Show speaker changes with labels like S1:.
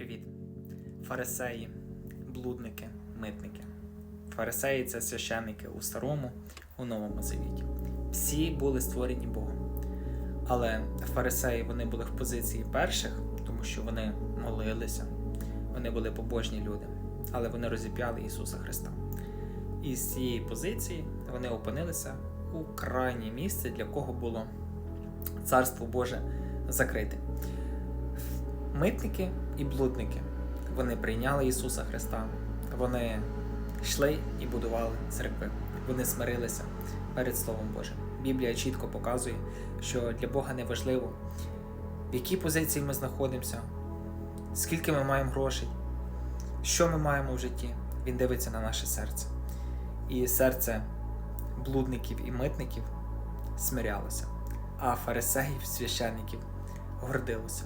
S1: Привіт. Фарисеї, блудники, митники. Фарисеї це священники у Старому, у Новому Завіті. Всі були створені Богом. Але фарисеї вони були в позиції перших, тому що вони молилися, вони були побожні люди, але вони розіп'яли Ісуса Христа. І з цієї позиції вони опинилися у крайнє місце, для кого було Царство Боже закрите. Митники і блудники вони прийняли Ісуса Христа, вони йшли і будували церкви, вони смирилися перед Словом Божим. Біблія чітко показує, що для Бога не важливо, в якій позиції ми знаходимося, скільки ми маємо грошей, що ми маємо в житті. Він дивиться на наше серце. І серце блудників і митників смирялося, а фарисеїв, священників гордилося.